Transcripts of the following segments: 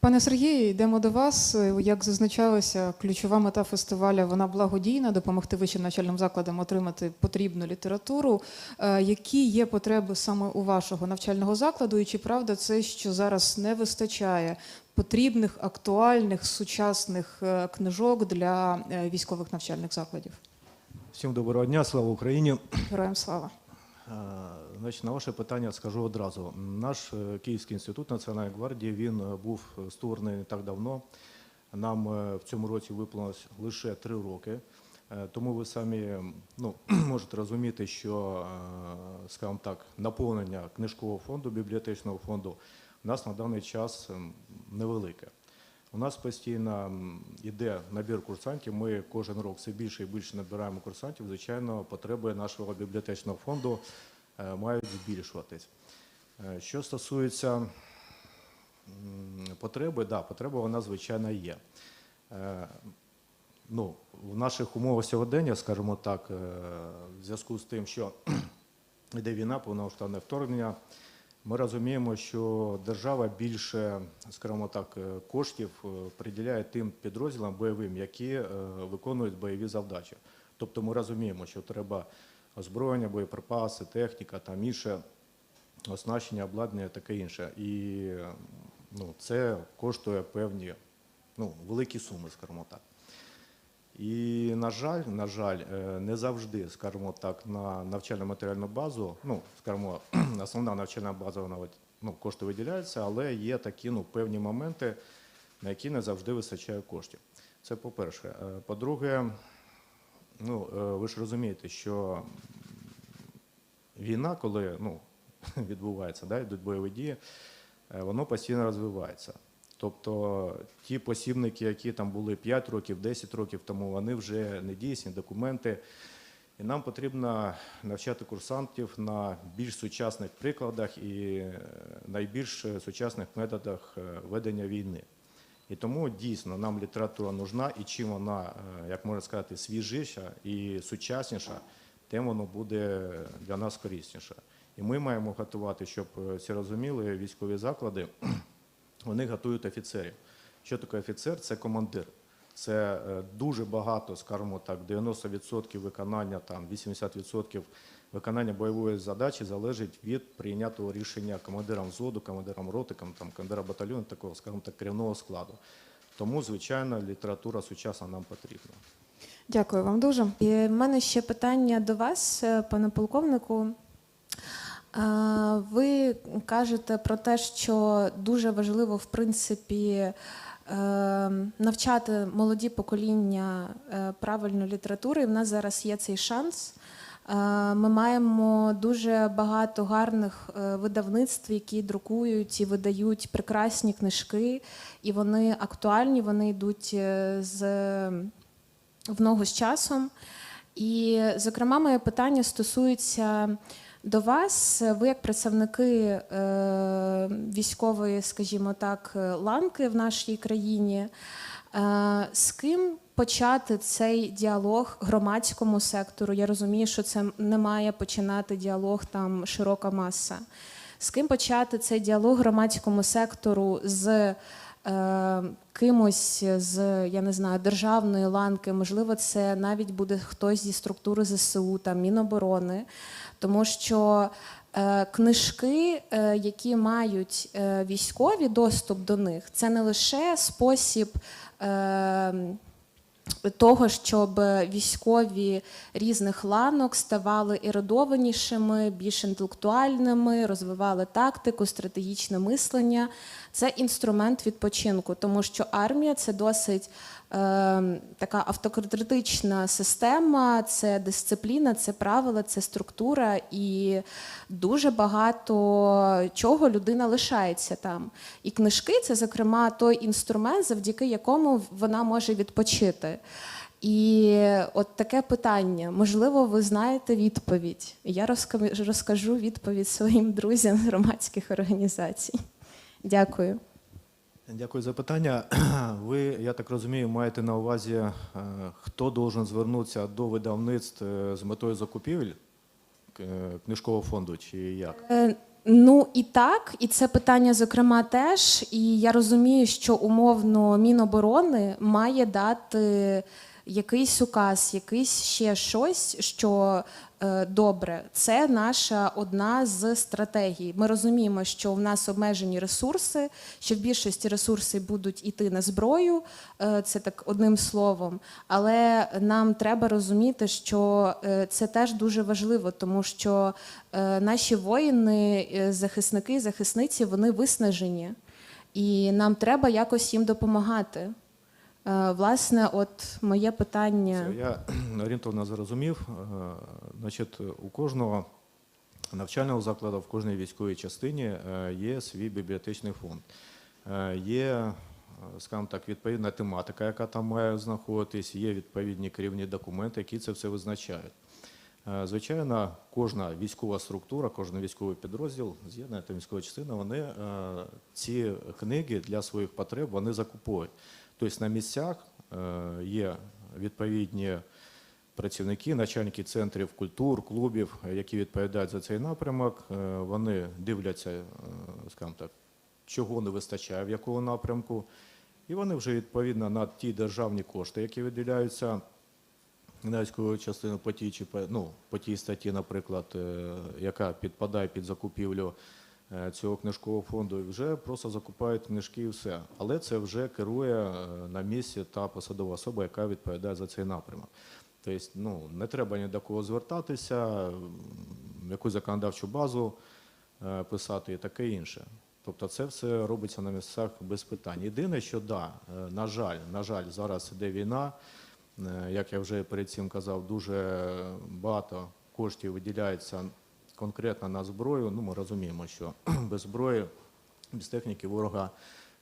Пане Сергію, йдемо до вас. Як зазначалося, ключова мета фестиваля вона благодійна, допомогти вищим навчальним закладам отримати потрібну літературу. Е, Які є потреби саме у вашого навчального закладу, і чи правда це, що зараз не вистачає потрібних, актуальних, сучасних е, книжок для е, військових навчальних закладів? Всім доброго дня, слава Україні. Героям слава! Значить, на ваше питання скажу одразу. Наш е, Київський інститут Національної гвардії він е, був створений не так давно. Нам е, в цьому році виповнилось лише три роки. Тому ви самі ну, можете розуміти, що, скажімо так, наповнення книжкового фонду, бібліотечного фонду у нас на даний час невелике. У нас постійно йде набір курсантів. Ми кожен рік все більше і більше набираємо курсантів. Звичайно, потреби нашого бібліотечного фонду мають збільшуватись. Е, Що стосується потреби, да, потреба вона звичайно є. Е, Ну, в наших умовах сьогодення, скажімо так, е, в зв'язку з тим, що йде війна, повномасштабне вторгнення, ми розуміємо, що держава більше, скажімо так, е, коштів е, приділяє тим підрозділам бойовим, які е, виконують бойові завдачі. Тобто ми розуміємо, що треба озброєння, боєприпаси, техніка, там інше оснащення, обладнання, таке інше. І ну, це коштує певні ну, великі суми, скажімо так. І, на жаль, на жаль, е, не завжди, скажімо так, на навчально матеріальну базу, ну, скажімо, основна навчальна база, вона ну, кошти виділяються, але є такі ну, певні моменти, на які не завжди вистачає коштів. Це по-перше. Е, По-друге, ну, е, ви ж розумієте, що війна, коли ну, відбувається, да, йдуть бойові дії, е, воно постійно розвивається. Тобто ті посібники, які там були 5 років, 10 років тому, вони вже не дійсні документи. І нам потрібно навчати курсантів на більш сучасних прикладах і е, найбільш сучасних методах ведення війни. І тому дійсно нам література нужна, і чим вона, е, як можна сказати, свіжіша і сучасніша, тим воно буде для нас корисніше. І ми маємо готувати, щоб е, всі розуміли, військові заклади вони готують офіцерів. Що таке офіцер? Це командир. Це е, дуже багато, скажімо так, 90% виконання, там 80% виконання бойової задачі залежить від прийнятого рішення командиром взводу, командиром ротиком, командира батальйону, такого, скажімо так, керівного складу. Тому, звичайно, література сучасна нам потрібна. Дякую вам дуже. І в мене ще питання до вас, е, пане полковнику. Ви кажете про те, що дуже важливо, в принципі, е, навчати молоді покоління е, правильно літератури. І в нас зараз є цей шанс. Е, Ми маємо дуже багато гарних е, видавництв, які друкують і видають прекрасні книжки, і вони актуальні, вони йдуть з в ногу з часом. І, зокрема, моє питання стосується до вас. Ви, як представники е, військової, скажімо так, ланки в нашій країні, е, з ким почати цей діалог громадському сектору? Я розумію, що це не має починати діалог там широка маса. З ким почати цей діалог громадському сектору з е, кимось з я не знаю державної ланки? Можливо, це навіть буде хтось зі структури ЗСУ, там Міноборони, тому що е, книжки, е, які мають е, військові доступ до них, це не лише спосіб. Е, того, щоб військові різних ланок ставали ерудованішими, більш інтелектуальними, розвивали тактику, стратегічне мислення. Це інструмент відпочинку, тому що армія це досить така автократична система, це дисципліна, це правила, це структура, і дуже багато чого людина лишається там. І книжки це, зокрема, той інструмент, завдяки якому вона може відпочити. І от таке питання. Можливо, ви знаєте відповідь. Я розкажу- відповідь своїм друзям громадських організацій. Дякую. Дякую за питання. Ви, я так розумію, маєте на увазі, е, хто должен звернутися до видавництв е, з метою закупівель е, книжкового фонду, чи як? Ну і так, і це питання, зокрема, теж. І я розумію, що умовно Міноборони має дати якийсь указ, якийсь ще щось, що е, добре, це наша одна з стратегій. Ми розуміємо, що в нас обмежені ресурси, що в більшості ресурси будуть іти на зброю, е, це так одним словом. Але нам треба розуміти, що е, це теж дуже важливо, тому що наші воїни, захисники, захисниці, вони виснажені, і нам треба якось їм допомагати. Е, Власне, от моє питання. Це я орієнтовно зрозумів. Е, Значить, у кожного навчального закладу, в кожній військовій частині е, є свій бібліотечний фонд. Є, скажімо так, відповідна тематика, яка там має знаходитись, є відповідні керівні документи, які це все визначають. Звичайно, кожна військова структура, кожен військовий підрозділ, з'єднання та військова частина, вони ці книги для своїх потреб вони закуповують. Тобто на місцях е, є відповідні працівники, начальники центрів культур, клубів, е, які відповідають за цей напрямок. Е, Вони дивляться, е, скажімо так, чого не вистачає, в якому напрямку. І вони вже відповідно на ті державні кошти, які виділяються на військову частину по тій, ну, по тій статті, наприклад, е, яка підпадає під закупівлю е, цього книжкового фонду, і вже просто закупають книжки і все. Але це вже керує е, на місці та посадова особа, яка відповідає за цей напрямок. Тобто, ну, не треба ні до кого звертатися, якусь законодавчу базу е, писати і таке інше. Тобто це все робиться на місцях без питань. Єдине, що да, е, на жаль, на жаль, зараз іде війна. Е, Як я вже перед цим казав, дуже багато коштів виділяється конкретно на зброю. Ну, ми розуміємо, що без зброї, без техніки ворога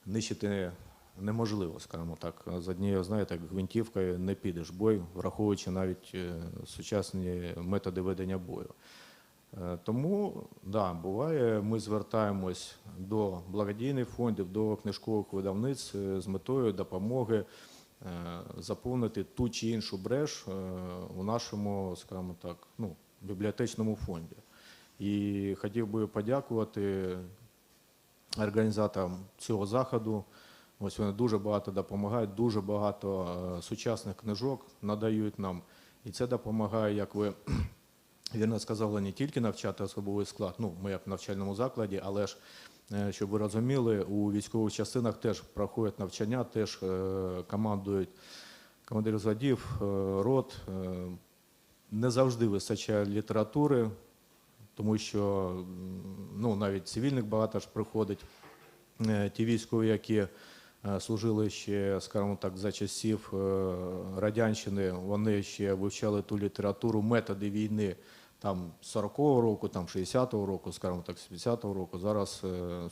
нищити неможливо, скажімо так. З однією, знаєте, гвинтівкою не підеш бой, враховуючи навіть е, сучасні методи ведення бою. Е, Тому, да, буває, ми звертаємось до благодійних фондів, до книжкових видавниць е, з метою допомоги заповнити ту чи іншу бреш у нашому, скажімо так, ну, бібліотечному фонді. І хотів би подякувати організаторам цього заходу. Ось вони дуже багато допомагають, дуже багато е, сучасних книжок надають нам. І це допомагає, як ви вірно сказали, не тільки навчати особовий склад, ну, ми як в навчальному закладі, але ж, е, щоб ви розуміли, у військових частинах теж проходять навчання, теж е, командують командири зводів, рот. Не завжди вистачає літератури, тому що ну, навіть цивільних багато ж приходить. Е, Ті військові, які е, служили ще, скажімо так, за часів е, радянщини, вони ще вивчали ту літературу, методи війни там 40-го року, там 60-го року, скажімо так, 70-го року. Зараз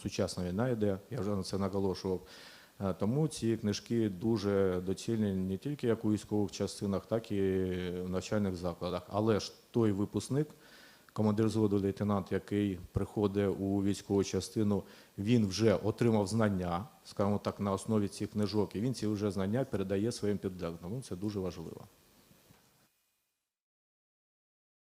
сучасна війна йде, я вже на це наголошував. Тому ці книжки дуже доцільні не тільки як у військових частинах, так і в навчальних закладах. Але ж той випускник, командир зводу лейтенант, який приходить у військову частину, він вже отримав знання, скажімо так, на основі цих книжок, і він ці вже знання передає своїм підлеглим. Ну, Це дуже важливо.